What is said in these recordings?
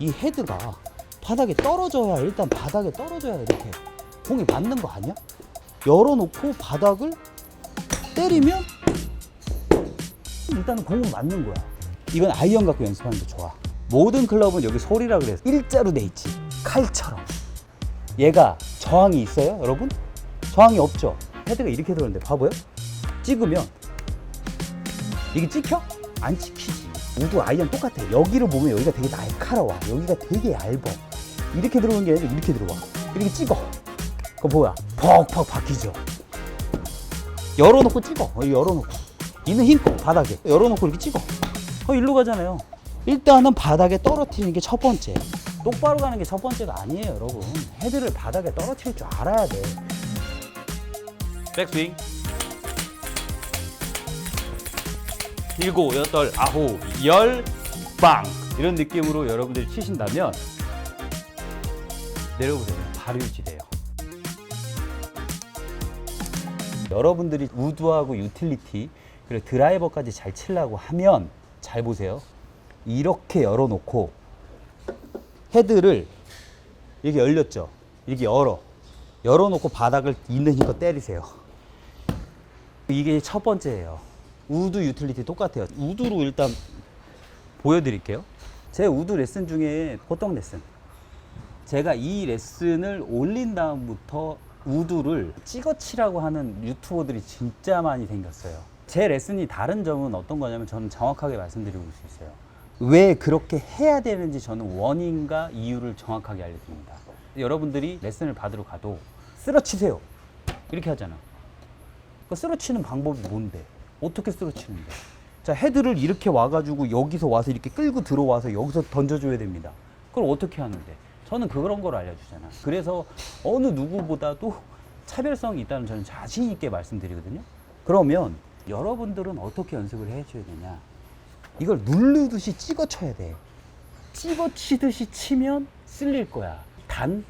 이 헤드가 바닥에 떨어져야 일단 바닥에 떨어져야 이렇게 공이 맞는 거 아니야? 열어놓고 바닥을 때리면 일단은 공은 맞는 거야. 이건 아이언 갖고 연습하는 게 좋아. 모든 클럽은 여기 소리라 그래서 일자로 돼 있지. 칼처럼. 얘가 저항이 있어요, 여러분? 저항이 없죠. 헤드가 이렇게 들어오는데 봐봐요. 찍으면 이게 찍혀? 안 찍히지. 우드 아이언 똑같아. 여기를 보면 여기가 되게 날카로워. 여기가 되게 얇아. 이렇게 들어오는 게 아니라 이렇게 들어와. 이렇게 찍어. 그거 뭐야? 퍽퍽 박히죠. 열어놓고 찍어. 어, 열어놓고. 있는 힘껏 바닥에 열어놓고 이렇게 찍어. 어, 일로 가잖아요. 일단은 바닥에 떨어뜨리는 게 첫 번째. 똑바로 가는 게 첫 번째가 아니에요, 여러분. 헤드를 바닥에 떨어뜨릴 줄 알아야 돼. 백스윙 일곱, 여덟, 아홉, 열, 빵 이런 느낌으로 여러분들이 치신다면 내려보세요. 바로 유지돼요. 여러분들이 우드하고 유틸리티 그리고 드라이버까지 잘 치려고 하면 잘 보세요. 이렇게 열어놓고 헤드를 이렇게 열렸죠. 이렇게 열어. 열어놓고 바닥을 있는 힘껏 때리세요. 이게 첫 번째예요. 우드 유틸리티 똑같아요. 우드로 일단 보여드릴게요. 제 우드 레슨 중에 보통 레슨. 제가 이 레슨을 올린 다음부터 우드를 찍어치라고 하는 유튜버들이 진짜 많이 생겼어요. 제 레슨이 다른 점은 어떤 거냐면 저는 정확하게 말씀드리고 수 있어요. 왜 그렇게 해야 되는지 저는 원인과 이유를 정확하게 알려드립니다. 여러분들이 레슨을 받으러 가도 쓰러치세요. 이렇게 하잖아. 그 쓰러치는 방법이 뭔데? 어떻게 쓰러치는데? 자, 헤드를 이렇게 와가지고 여기서 와서 이렇게 끌고 들어와서 여기서 던져줘야 됩니다. 그걸 어떻게 하는데? 저는 그런 걸 알려주잖아. 그래서 어느 누구보다도 차별성이 있다는 저는 자신 있게 말씀드리거든요. 그러면 여러분들은 어떻게 연습을 해줘야 되냐? 이걸 누르듯이 찍어 쳐야 돼. 찍어 치듯이 치면 쓸릴 거야. 단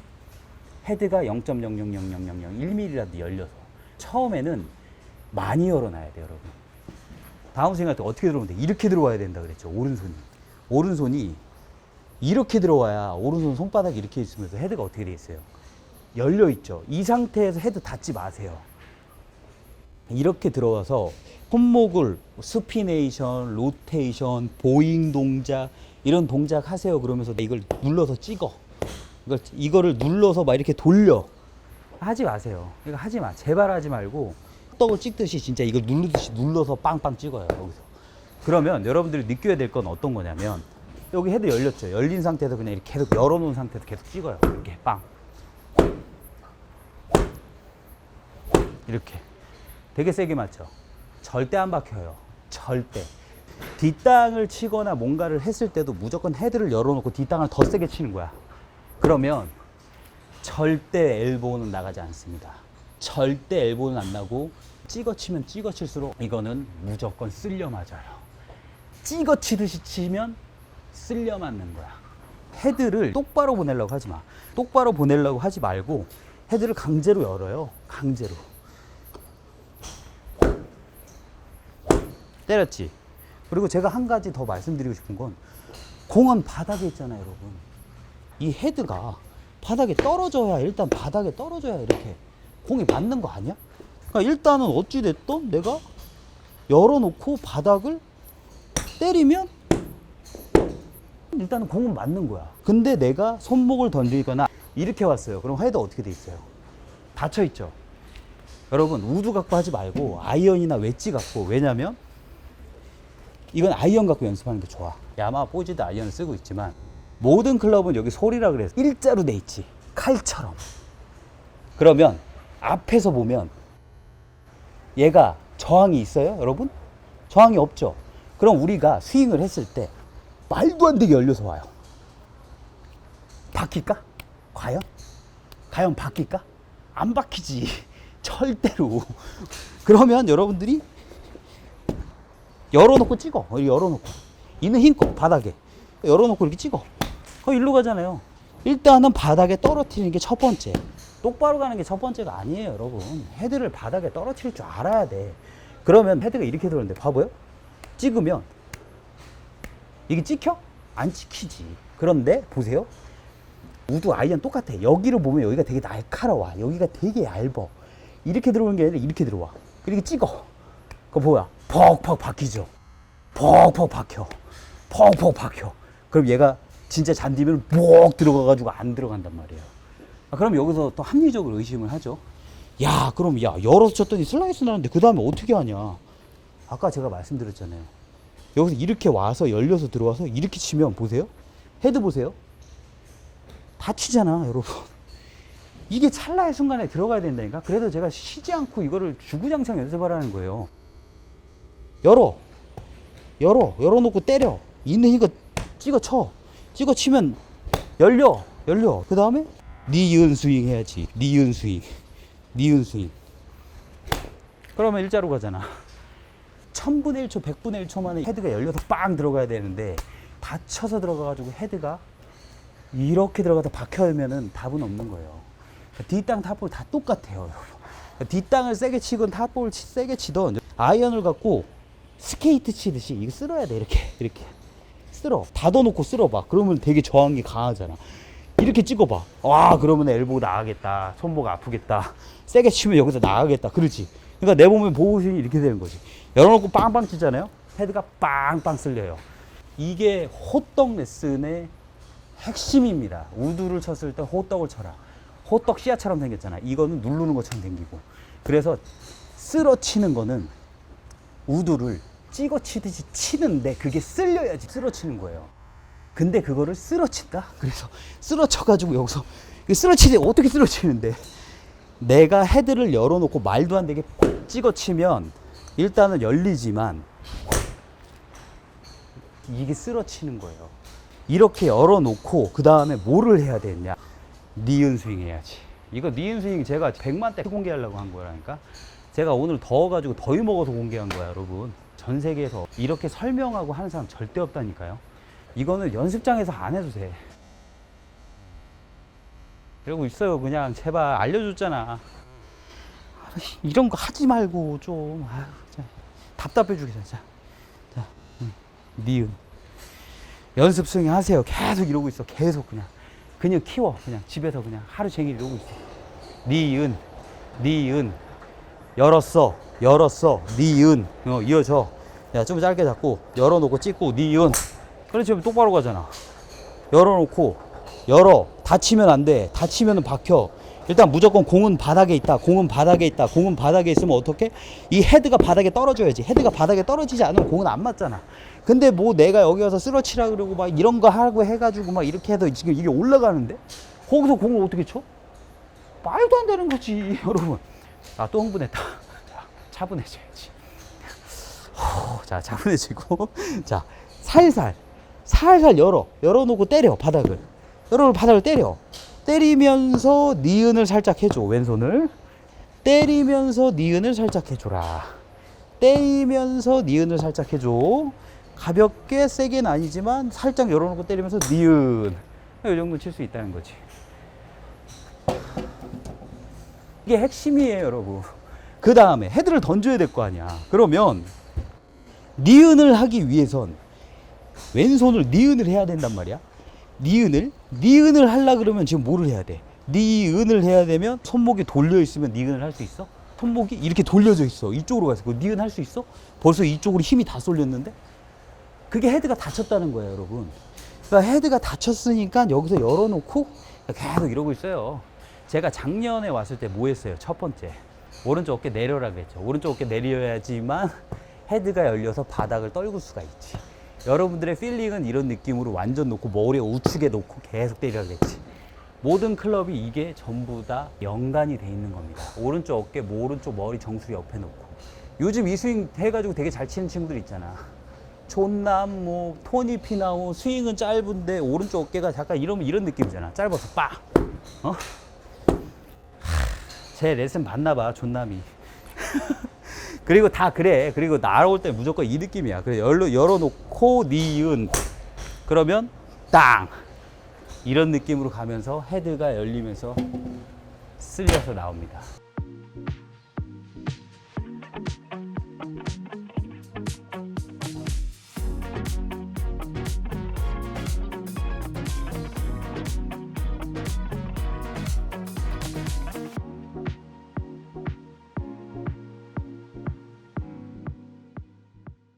헤드가 0.0000001mm라도 열려서 처음에는 많이 열어놔야 돼 여러분. 다음 생각 때 어떻게 들어오면 돼? 이렇게 들어와야 된다 그랬죠. 오른손이. 오른손이 이렇게 들어와야 오른손 손바닥이 이렇게 있으면서 헤드가 어떻게 돼 있어요? 열려 있죠. 이 상태에서 헤드 닿지 마세요. 이렇게 들어와서 손목을 스피네이션, 로테이션, 보잉 동작 이런 동작 하세요. 그러면서 이걸 눌러서 찍어. 이걸 이거를 눌러서 막 이렇게 돌려. 하지 마세요. 이거 하지 마. 제발 하지 말고 떡을 찍듯이 진짜 이걸 누르듯이 눌러서 빵빵 찍어요. 여기서. 그러면 여러분들이 느껴야 될 건 어떤 거냐면 여기 헤드 열렸죠. 열린 상태에서 그냥 이렇게 계속 열어놓은 상태에서 계속 찍어요. 이렇게 빵. 이렇게. 되게 세게 맞죠? 절대 안 박혀요. 절대. 뒷땅을 치거나 뭔가를 했을 때도 무조건 헤드를 열어놓고 뒷땅을 더 세게 치는 거야. 그러면 절대 엘보는 나가지 않습니다. 절대 엘보는 안 나고 찍어 치면 찍어 칠수록 이거는 무조건 쓸려 맞아요. 찍어 치듯이 치면 쓸려 맞는 거야. 헤드를 똑바로 보내려고 하지 마. 똑바로 보내려고 하지 말고 헤드를 강제로 열어요. 강제로. 때렸지. 그리고 제가 한 가지 더 말씀드리고 싶은 건 공은 바닥에 있잖아요, 여러분. 이 헤드가 바닥에 떨어져야 일단 바닥에 떨어져야 이렇게 공이 맞는 거 아니야? 그러니까 일단은 어찌 됐든 내가 열어놓고 바닥을 때리면 일단은 공은 맞는 거야. 근데 내가 손목을 던지거나 이렇게 왔어요. 그럼 헤드 어떻게 돼 있어요? 닫혀 있죠. 여러분 우드 갖고 하지 말고 아이언이나 웨지 갖고 왜냐면 이건 아이언 갖고 연습하는 게 좋아. 야마 포지드 아이언을 쓰고 있지만 모든 클럽은 여기 소리라 그래서 일자로 돼 있지. 칼처럼. 그러면 앞에서 보면 얘가 저항이 있어요, 여러분? 저항이 없죠. 그럼 우리가 스윙을 했을 때 말도 안 되게 열려서 와요. 바뀔까? 과연? 과연 바뀔까? 안 바뀌지. 절대로. 그러면 여러분들이 열어놓고 찍어. 열어놓고. 있는 힘껏 바닥에. 열어놓고 이렇게 찍어. 거 일로 가잖아요. 일단은 바닥에 떨어뜨리는 게 첫 번째. 똑바로 가는 게 첫 번째가 아니에요, 여러분. 헤드를 바닥에 떨어뜨릴 줄 알아야 돼. 그러면 헤드가 이렇게 들어오는데 봐봐요. 찍으면 이게 찍혀? 안 찍히지. 그런데 보세요. 우드 아이언 똑같아. 여기를 보면 여기가 되게 날카로워. 여기가 되게 얇어. 이렇게 들어오는 게 아니라 이렇게 들어와. 이렇게 찍어. 그거 뭐야? 퍽퍽 박히죠. 퍽퍽 박혀. 퍽퍽 박혀. 그럼 얘가 진짜 잔디면 목 들어가가지고 안 들어간단 말이에요. 아, 그럼 여기서 또 합리적으로 의심을 하죠. 야, 그럼 야, 열어서 쳤더니 슬라이스 나는데 그 다음에 어떻게 하냐? 아까 제가 말씀드렸잖아요. 여기서 이렇게 와서 열려서 들어와서 이렇게 치면 보세요. 헤드 보세요. 다 치잖아, 여러분. 이게 찰나의 순간에 들어가야 된다니까. 그래서 제가 쉬지 않고 이거를 주구장창 연습하라는 거예요. 열어. 열어. 열어놓고 때려. 있는 힘껏 찍어 쳐. 찍어 치면 열려. 열려. 그 다음에 니은 스윙 해야지. 니은 스윙. 니은 스윙. 그러면 일자로 가잖아. 천분의 1초, 백분의 1초 만에 헤드가 열려서 빵 들어가야 되는데 다쳐서 들어가가지고 헤드가 이렇게 들어가다 박혀면은 답은 없는 거예요. 뒷땅 탑볼 다 똑같아요. 여러분. 뒷땅을 세게 치건 탑볼 치- 세게 치던 아이언을 갖고 스케이트 치듯이 이거 쓸어야 돼 이렇게 이렇게 쓸어 닫아놓고 쓸어봐 그러면 되게 저항이 강하잖아 이렇게 찍어봐 와 그러면 엘보 나가겠다 손목 아프겠다 세게 치면 여기서 나가겠다 그러지 그러니까 내 몸의 보호신이 이렇게 되는 거지 열어놓고 빵빵 치잖아요 헤드가 빵빵 쓸려요 이게 호떡 레슨의 핵심입니다. 우두를 쳤을 때 호떡을 쳐라. 호떡 씨앗처럼 생겼잖아. 이거는 누르는 것처럼 생기고. 그래서 쓸어치는 거는 우두를 찍어 치듯이 치는데 그게 쓸려야지 쓸어치는 거예요. 근데 그거를 쓸어친다? 그래서 쓸어쳐가지고 여기서 쓸어치지 어떻게 쓸어치는데 내가 헤드를 열어놓고 말도 안 되게 찍어 치면 일단은 열리지만 이게 쓸어치는 거예요. 이렇게 열어놓고 그 다음에 뭐를 해야 되냐? 니은 스윙 해야지. 이거 니은 스윙 제가 100만 대 공개하려고 한 거라니까. 제가 오늘 더워가지고 더위 먹어서 공개한 거야, 여러분. 전 세계에서 이렇게 설명하고 하는 사람 절대 없다니까요. 이거는 연습장에서 안 해도 돼. 이러고 있어요, 그냥 제발 알려줬잖아. 아, 이런 거 하지 말고 좀 아유, 답답해 죽겠어, 진짜. 자, 음, 니은. 연습 스윙 하세요. 계속 이러고 있어. 계속 그냥. 그냥 키워. 그냥 집에서 그냥 하루 종일 이러고 있어. 니은, 니은. 열었어. 열었어. 니은. 어, 이어져. 야, 좀 짧게 잡고, 열어놓고 찍고, 니은. 그렇지, 그럼 똑바로 가잖아. 열어놓고, 열어. 다치면 안 돼. 다치면 박혀. 일단 무조건 공은 바닥에 있다. 공은 바닥에 있다. 공은 바닥에 있으면 어떻게? 이 헤드가 바닥에 떨어져야지. 헤드가 바닥에 떨어지지 않으면 공은 안 맞잖아. 근데 뭐 내가 여기 와서 쓰러치라 그러고 막 이런 거 하고 해가지고 막 이렇게 해도 지금 이게 올라가는데 거기서 공을 어떻게 쳐? 말도 안 되는 거지, 여러분. 아, 또 흥분했다. 자, 차분해져야지. 호, 자, 차분해지고. 자, 살살, 살살 열어. 열어놓고 때려, 바닥을. 열어놓고 바닥을 때려. 때리면서 니은을 살짝 해줘, 왼손을. 때리면서 니은을 살짝 해줘라. 때리면서 니은을 살짝 해줘. 가볍게 세게는 아니지만 살짝 열어놓고 때리면서 니은. 이 정도 칠 수 있다는 거지. 이게 핵심이에요, 여러분. 그 다음에 헤드를 던져야 될 거 아니야. 그러면 니은을 하기 위해선 왼손을 니은을 해야 된단 말이야. 니은을 니은을 하려 그러면 지금 뭐를 해야 돼? 니은을 해야 되면 손목이 돌려 있으면 니은을 할 수 있어? 손목이 이렇게 돌려져 있어. 이쪽으로 가서 그 니은 할 수 있어? 벌써 이쪽으로 힘이 다 쏠렸는데? 그게 헤드가 다쳤다는 거예요, 여러분. 그러니까 헤드가 다쳤으니까 여기서 열어놓고 계속 이러고 있어요. 제가 작년에 왔을 때 뭐 했어요? 첫 번째. 오른쪽 어깨 내려라 그랬죠. 오른쪽 어깨 내려야지만 헤드가 열려서 바닥을 떨굴 수가 있지. 여러분들의 필링은 이런 느낌으로 완전 놓고 머리 우측에 놓고 계속 그랬지. 모든 클럽이 이게 전부 다 연관이 돼 있는 겁니다. 오른쪽 어깨, 뭐 오른쪽 머리 정수리 옆에 놓고. 요즘 이 스윙 해가지고 되게 잘 치는 친구들 있잖아. 존남, 뭐, 토니 피나우, 스윙은 짧은데 오른쪽 어깨가 잠깐 이러면 이런 느낌이잖아. 짧아서 빡! 어? 하, 제 레슨 봤나 봐, 존남이. 그리고 다 그래. 그리고 나올 때 무조건 이 느낌이야. 그래 열로 열어놓고 니은 그러면 땅 이런 느낌으로 가면서 헤드가 열리면서 쓸려서 나옵니다.